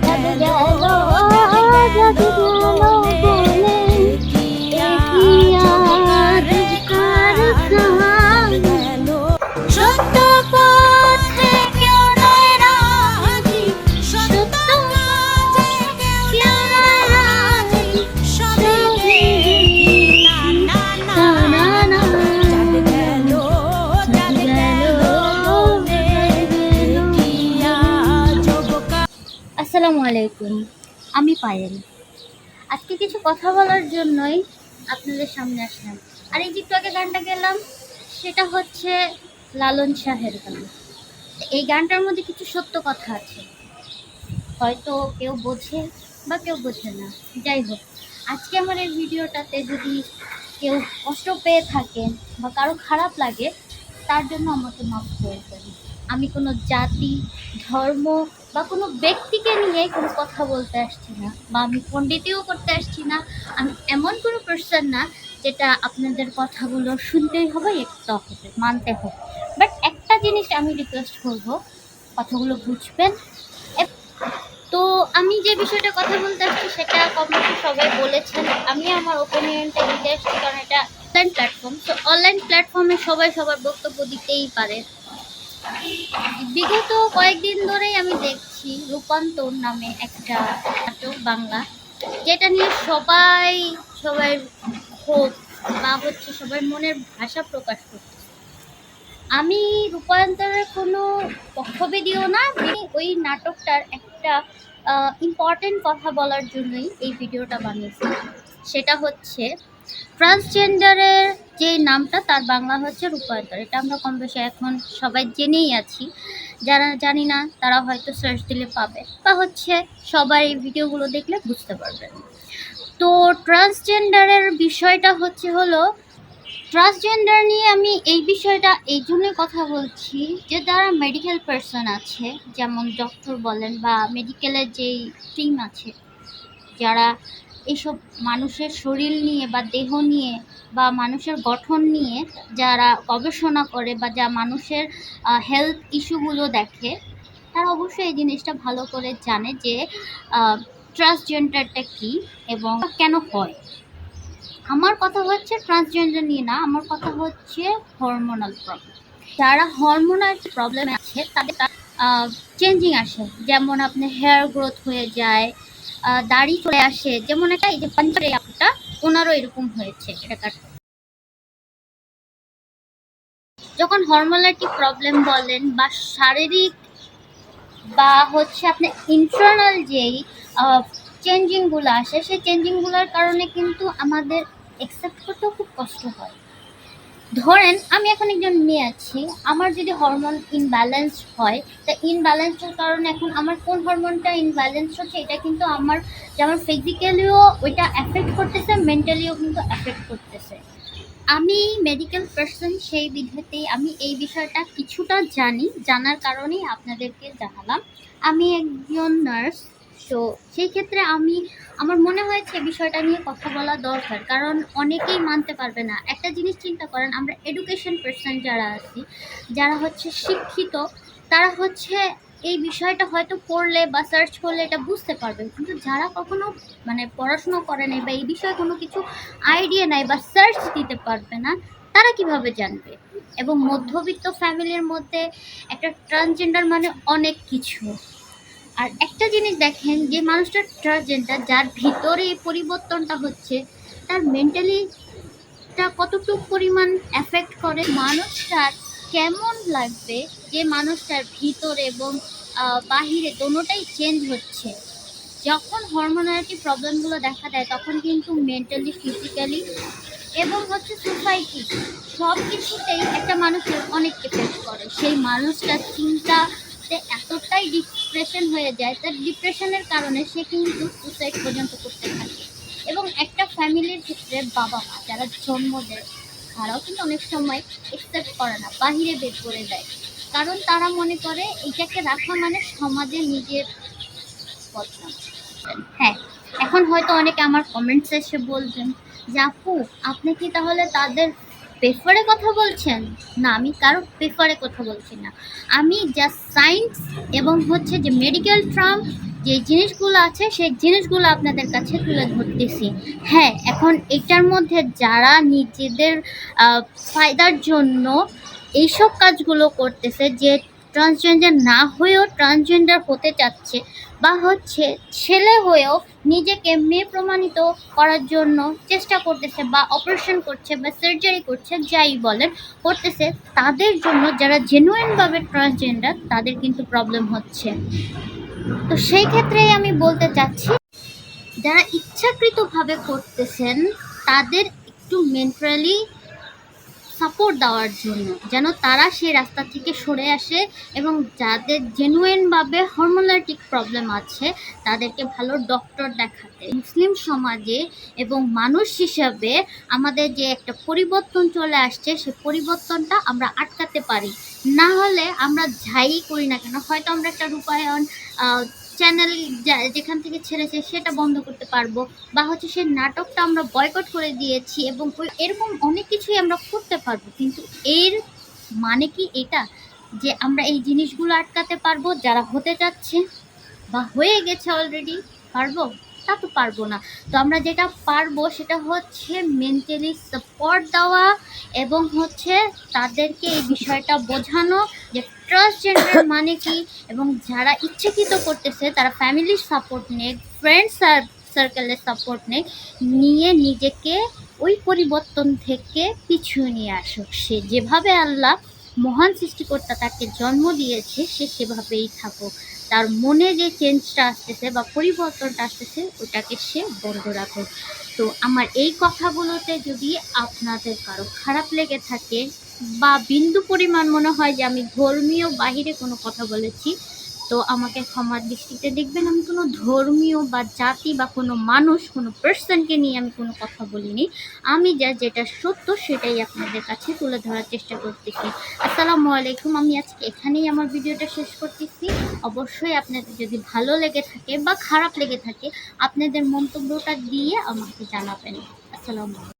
Never আসসালামু আলাইকুম, আমি পায়েল। আজকে কিছু কথা বলার জন্যই আপনাদের সামনে আসলাম। আর এই যে আগে গানটা গেলাম, সেটা হচ্ছে লালন শাহের গান। এই গানটার মধ্যে কিছু সত্য কথা আছে। হয়তো কেউ বোঝে বা কেউ বোঝে না। যাই হোক, আজকে আমার এই ভিডিওটাতে যদি কেউ কষ্ট পেয়ে থাকেন বা কারও খারাপ লাগে তার জন্য আমাকে করে দেন। আমি কোনো জাতি, ধর্ম বা কোনো ব্যক্তিকে নিয়ে কোনো কথা বলতে আসছি না বা আমি পণ্ডিতিও করতে আসছি না। আমি এমন কোনো পার্সন না যেটা আপনাদের কথাগুলো শুনতেই হবে, একটা হবে মানতে হবে। বাট একটা জিনিস আমি রিকোয়েস্ট করব, কথাগুলো বুঝবেন। তো আমি যে বিষয়টা কথা বলতে আসছি সেটা কমবেশি সবাই বলেছেন। আমি আমার ওপিনিয়নটা দিতে আসছি, কারণ এটা অনলাইন প্ল্যাটফর্ম তো অনলাইন প্ল্যাটফর্মে সবাই সবার বক্তব্য দিতেই পারে। বিগত কয়েকদিন ধরেই আমি দেখছি রূপান্তর নামে একটা নাটক বাংলা, যেটা নিয়ে সবাই সবার ক্ষোভ বা হচ্ছে সবার মনের ভাষা প্রকাশ করছে। আমি রূপান্তরের কোনো পক্ষভেদীও না, আমি ওই নাটকটার একটা ইম্পর্টেন্ট কথা বলার জন্যই এই ভিডিওটা বানিয়েছি। সেটা হচ্ছে ট্রান্সজেন্ডারের যে নামটা, তার বাংলা হচ্ছে রূপান্তর। এটা আমরা কম বেশি এখন সবাই জেনেই আছি। যারা জানি না, তারা হয়তো সার্চ দিলে পাবে। বা হচ্ছে সবাই এই ভিডিওগুলো দেখলে বুঝতে পারবে। তো ট্রান্সজেন্ডারের বিষয়টা হচ্ছে হলো, ট্রান্সজেন্ডার নিয়ে আমি এই বিষয়টা এই জন্যই কথা বলছি যে যারা মেডিকেল পার্সন আছে, যেমন ডক্টর বলেন বা মেডিকেলের যেই টিম আছে, যারা এইসব মানুষের শরীর নিয়ে বা দেহ নিয়ে বা মানুষের গঠন নিয়ে যারা গবেষণা করে বা যা মানুষের হেলথ ইস্যুগুলো দেখে, তারা অবশ্যই এই জিনিসটা ভালো করে জানে যে ট্রান্সজেন্ডারটা কী এবং কেন হয়। আমার কথা হচ্ছে ট্রান্সজেন্ডার নিয়ে না, আমার কথা হচ্ছে হরমোনাল প্রবলেম যারা হরমোনাল প্রবলেম আছে, তাদের চেঞ্জিং আসে। যেমন আপনার হেয়ার গ্রোথ হয়ে যায় দাড়ি চলে আসে। যেমন একটা এই যে পাঞ্জাবে একটা, ওনারও এরকম হয়েছে এটা যখন হরমোনাল প্রবলেম বলেন বা শারীরিক বা হচ্ছে আপনার ইন্টারনাল যেই চেঞ্জিংগুলো আসে, সেই চেঞ্জিংগুলোর কারণে কিন্তু আমাদের অ্যাকসেপ্ট করতেও খুব কষ্ট হয়। ধরেন, আমি এখন একজন মেয়ে আছি, আমার যদি হরমোন ইনব্যালেন্স হয়, তা ইনব্যালেন্সের কারণে এখন আমার কোন হরমোনটা ইনব্যালেন্স হচ্ছে, এটা কিন্তু আমার যেমন ফিজিক্যালিও ওইটা অ্যাফেক্ট করতেছে মেন্টালিও কিন্তু অ্যাফেক্ট করতেছে। আমি মেডিকেল পার্সন সেই বিধেতেই আমি এই বিষয়টা কিছুটা জানি, জানার কারণেই আপনাদেরকে জানালাম। আমি একজন নার্স তো সেই ক্ষেত্রে আমি, আমার মনে হয়েছে বিষয়টা নিয়ে কথা বলা দরকার। কারণ অনেকেই মানতে পারবে না। একটা জিনিস চিন্তা করেন, আমরা এডুকেশন পার্সন যারা আছি, যারা হচ্ছে শিক্ষিত, তারা হচ্ছে এই বিষয়টা হয়তো পড়লে বা সার্চ করলে এটা বুঝতে পারবে। কিন্তু যারা কখনো মানে পড়াশুনো করে নাই বা এই বিষয়ে কোনো কিছু আইডিয়া নাই বা সার্চ দিতে পারবে না, তারা কীভাবে জানবে? এবং মধ্যবিত্ত ফ্যামিলির মধ্যে একটা ট্রান্সজেন্ডার মানে অনেক কিছু। আর একটা জিনিস দেখেন, যে মানুষটা ট্রান্সজেন্ডার যার ভিতরে এই পরিবর্তনটা হচ্ছে, তার মেন্টালিটা কতটুকু পরিমাণ এফেক্ট করে, মানুষটার কেমন লাগবে যে মানুষটার ভিতরে এবং বাহিরে দোনোটাই চেঞ্জ হচ্ছে। যখন হরমোনালিটি প্রবলেমগুলো দেখা দেয়, তখন কিন্তু মেন্টালি ফিজিক্যালি এবং হচ্ছে সোসাইটি সব কিছুতেই একটা মানুষের অনেক এফেক্ট করে। সেই মানুষটার চিন্তাতে এতটাই ডিপ্রেশন হয়ে যায়, তার ডিপ্রেশনের কারণে সে কিন্তু সুসাইড পর্যন্ত করতে থাকে। এবং একটা ফ্যামিলির ক্ষেত্রে বাবা মা যারা জন্ম দেয়, তারাও কিন্তু অনেক সময় একসেপ্ট করে না, বাহিরে বের করে দেয়। কারণ তারা মনে করে, এটাকে রাখা মানে সমাজে নিজের হ্যাঁ এখন হয়তো অনেকে আমার কমেন্টস এসে বলবেন যে, আপু, আপনি কি তাহলে তাদের পেপারে কথা বলছেন? না, আমি কারও পেপারে কথা বলছি না। আমি জাস্ট সায়েন্স এবং হচ্ছে যে মেডিকেল ট্রাম যে জিনিসগুলো আছে, সেই জিনিসগুলো আপনাদের কাছে তুলে ধরতেছি। হ্যাঁ এখন এটার মধ্যে যারা নিজেদের ফায়দার জন্য এইসব কাজগুলো করতেছে, যে ট্রান্সজেন্ডার না হয়েও ট্রান্সজেন্ডার হতে চাচ্ছে বা হচ্ছে ছেলে হয়েও নিজেকে মেয়ে প্রমাণিত করার জন্য চেষ্টা করতেছে বা অপারেশন করছে বা সার্জারি করছে, যাই বলেন, করতেছে, তাদের জন্য যারা জেনুইনভাবে ট্রান্সজেন্ডার তাদের কিন্তু প্রবলেম হচ্ছে। তো সেই ক্ষেত্রেই আমি বলতে চাচ্ছি, যারা ইচ্ছাকৃতভাবে করতেছেন, তাদের একটু মেন্টালি সাপোর্ট দেওয়ার জন্য, যেন তারা সেই রাস্তা থেকে সরে আসে এবং যাদের জেনুইনভাবে হরমোনালিটিক প্রবলেম আছে, তাদেরকে ভালো ডক্টর দেখাতে। মুসলিম সমাজে এবং মানুষ হিসাবে আমাদের যে একটা পরিবর্তন চলে আসছে, সে পরিবর্তনটা আমরা আটকাতে পারি। না হলে আমরা যাই করি না কেন? হয়তো আমরা একটা রূপায়ণ চ্যানেল যেখান থেকে ছেড়েছে সেটা বন্ধ করতে পারব। বা হচ্ছে সে নাটকটা আমরা বয়কট করে দিয়েছি এবং এরকম অনেক কিছুই আমরা করতে পারব। কিন্তু এর মানে কি এটা? যে আমরা এই জিনিসগুলো আটকাতে পারব, যারা হতে চাচ্ছে বা হয়ে গেছে অলরেডি পারব? তা তো পারব না। তো আমরা যেটা পারব সেটা হচ্ছে মেন্টালি সাপোর্ট দেওয়া এবং হচ্ছে তাদেরকে এই বিষয়টা বোঝানো যে ট্রান্সজেন্ডার মানে কি এবং যারা ইচ্ছাকৃত করতেছে তারা ফ্যামিলির সাপোর্ট নেয় ফ্রেন্ডস সার্কেলের সাপোর্ট নেয় নিয়ে নিজেকে ওই পরিবর্তন থেকে পিছু নিয়ে আসুক সে। যেভাবে আল্লাহ মহান সৃষ্টিকর্তা তাকে জন্ম দিয়েছে, সে সেভাবেই থাকুক। তার মনে যে চেঞ্জটা আসতেছে বা পরিবর্তনটা আসতেছে, ওটাকে সে বন্ধ রাখুক। তো আমার এই কথাগুলোতে যদি আপনাদের কারও খারাপ লেগে থাকে বা বিন্দু পরিমাণ মনে হয় যে আমি ধর্মীয় বাহিরে কোনো কথা বলেছি তো আমাকে ক্ষমার দৃষ্টিতে দেখবেন, আমি কোনো ধর্মীয় বা জাতি বা কোনো মানুষ, কোনো পার্সনকে নিয়ে আমি কোনো কথা বলিনি। আমি যা যেটা সত্য সেটাই আপনাদের কাছে তুলে ধরার চেষ্টা করতেছি। আসসালামু আলাইকুম, আমি আজকে এখানেই আমার ভিডিওটা শেষ করতেছি। অবশ্যই আপনাদের যদি ভালো লেগে থাকে বা খারাপ লেগে থাকে, আপনাদের মন্তব্যটা দিয়ে আমাকে জানাবেন। আসসালামু আলাইকুম।